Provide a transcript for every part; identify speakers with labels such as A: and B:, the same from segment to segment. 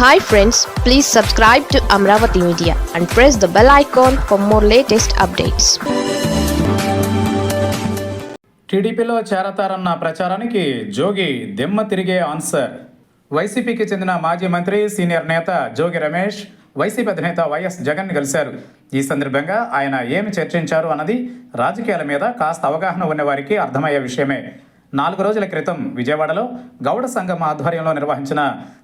A: Hi friends please subscribe to Amaravati media and press the bell icon for more latest updates
B: టీడీపీలో చేరతారన్న ప్రచారానికి జోగి దిమ్మ తిరిగే answer. వైసీపీకి చెందిన మాజీ మంత్రి సీనియర్ నేత జోగి రమేష్ వైసీపీ అధినేత వైఎస్ జగన్ కలిశారు ఈ సందర్భంగా ఆయన ఏమి చర్చించారు అన్నది రాజకీయాల మీద కాస్త అవగాహన ఉన్నవారికి అర్థమయ్యే విషయమే. నాలుగు రోజుల క్రితం విజయవాడలో గౌడ సంఘం ఆధ్వర్యంలో నిర్వహించిన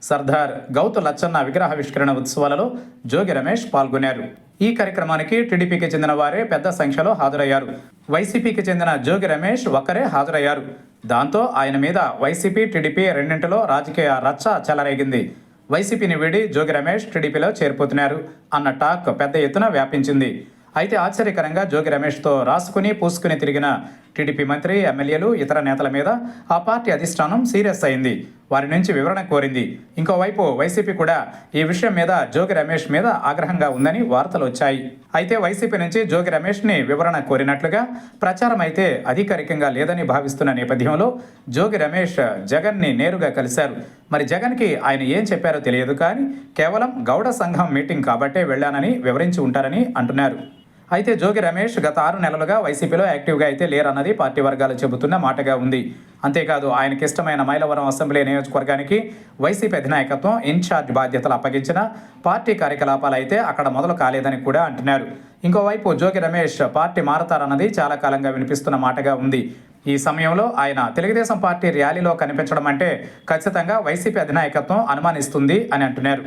B: సర్దార్ గౌతు లచ్చన్న విగ్రహావిష్కరణ ఉత్సవాలలో జోగి రమేష్ పాల్గొన్నారు. ఈ కార్యక్రమానికి టీడీపీకి చెందిన వారే పెద్ద సంఖ్యలో హాజరయ్యారు. వైసీపీకి చెందిన జోగి రమేష్ ఒక్కరే హాజరయ్యారు. దాంతో ఆయన మీద వైసీపీ టీడీపీ రెండింటిలో రాజకీయ రచ్చ చెలరేగింది. వైసీపీని వీడి జోగి రమేష్ టీడీపీలో చేరిపోతున్నారు అన్న టాక్ పెద్ద ఎత్తున వ్యాపించింది. అయితే ఆశ్చర్యకరంగా జోగి రమేష్తో రాసుకుని పూసుకుని తిరిగిన టీడీపీ మంత్రి ఎమ్మెల్యేలు ఇతర నేతల మీద ఆ పార్టీ అధిష్టానం సీరియస్ అయింది. వారి నుంచి వివరణ కోరింది. ఇంకోవైపు వైసీపీ కూడా ఈ విషయం మీద జోగి రమేష్ మీద ఆగ్రహంగా ఉందని వార్తలు వచ్చాయి. అయితే వైసీపీ నుంచి జోగి రమేష్ని వివరణ కోరినట్లుగా ప్రచారం అయితే అధికారికంగా లేదని భావిస్తున్న నేపథ్యంలో జోగి రమేష్ జగన్ని నేరుగా కలిశారు. మరి జగన్కి ఆయన ఏం చెప్పారో తెలియదు కానీ కేవలం గౌడ సంఘం మీటింగ్ కాబట్టే వెళ్ళానని వివరించి ఉంటారని అంటున్నారు. అయితే జోగి రమేష్ గత ఆరు నెలలుగా వైసీపీలో యాక్టివ్గా అయితే లేరన్నది పార్టీ వర్గాలు చెబుతున్న మాటగా ఉంది. అంతేకాదు ఆయనకి ఇష్టమైన మైలవరం అసెంబ్లీ నియోజకవర్గానికి వైసీపీ అధినాయకత్వం ఇన్ఛార్జ్ బాధ్యతలు అప్పగించిన పార్టీ కార్యకలాపాలు అయితే అక్కడ మొదలు కాలేదని కూడా అంటున్నారు. ఇంకోవైపు జోగి రమేష్ పార్టీ మారతారన్నది చాలా కాలంగా వినిపిస్తున్న మాటగా ఉంది. ఈ సమయంలో ఆయన తెలుగుదేశం పార్టీ ర్యాలీలో కనిపించడం అంటే ఖచ్చితంగా వైసీపీ అధినాయకత్వం అనుమానిస్తుంది అని అంటున్నారు.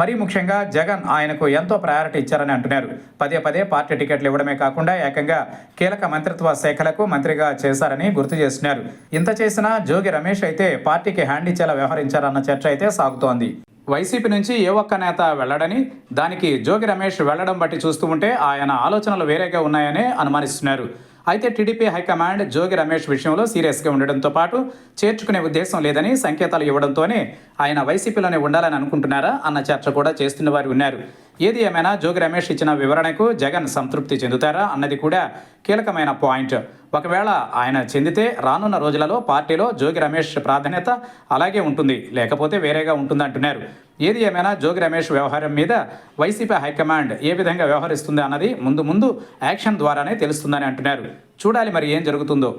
B: మరీ ముఖ్యంగా జగన్ ఆయనకు ఎంతో ప్రయారిటీ ఇచ్చారని అంటున్నారు. పదే పదే పార్టీ టికెట్లు ఇవ్వడమే కాకుండా ఏకంగా కీలక మంత్రిత్వ శాఖలకు మంత్రిగా చేశారని గుర్తు చేస్తున్నారు. ఇంత చేసినా జోగి రమేష్ అయితే పార్టీకి హ్యాండ్ ఇచ్చేలా వ్యవహరించారన్న చర్చ అయితే సాగుతోంది. వైసీపీ నుంచి ఏ ఒక్క నేత వెళ్ళడని దానికి జోగి రమేష్ వెళ్ళడం బట్టి చూస్తూ ఉంటే ఆయన ఆలోచనలు వేరేగా ఉన్నాయని అనుమానిస్తున్నారు. అయితే టీడీపీ హైకమాండ్ జోగి రమేష్ విషయంలో సీరియస్గా ఉండడంతో పాటు చేర్చుకునే ఉద్దేశం లేదని సంకేతాలు ఇవ్వడంతోనే ఆయన వైసీపీలోనే ఉండాలని అనుకుంటున్నారా అన్న చర్చ కూడా చేస్తున్న వారు ఉన్నారు. ఏది ఏమైనా జోగి రమేష్ ఇచ్చిన వివరణకు జగన్ సంతృప్తి చెందుతారా అన్నది కూడా కీలకమైన పాయింట్. ఒకవేళ ఆయన చెందితే రానున్న రోజులలో పార్టీలో జోగి రమేష్ ప్రాధాన్యత అలాగే ఉంటుంది. లేకపోతే వేరేగా ఉంటుందంటున్నారు. ఏది ఏమైనా జోగి రమేష్ వ్యవహారం మీద వైసీపీ హైకమాండ్ ఏ విధంగా వ్యవహరిస్తుంది అన్నది ముందు ముందు యాక్షన్ ద్వారానే తెలుస్తుందని అంటున్నారు. చూడాలి మరి ఏం జరుగుతుందో.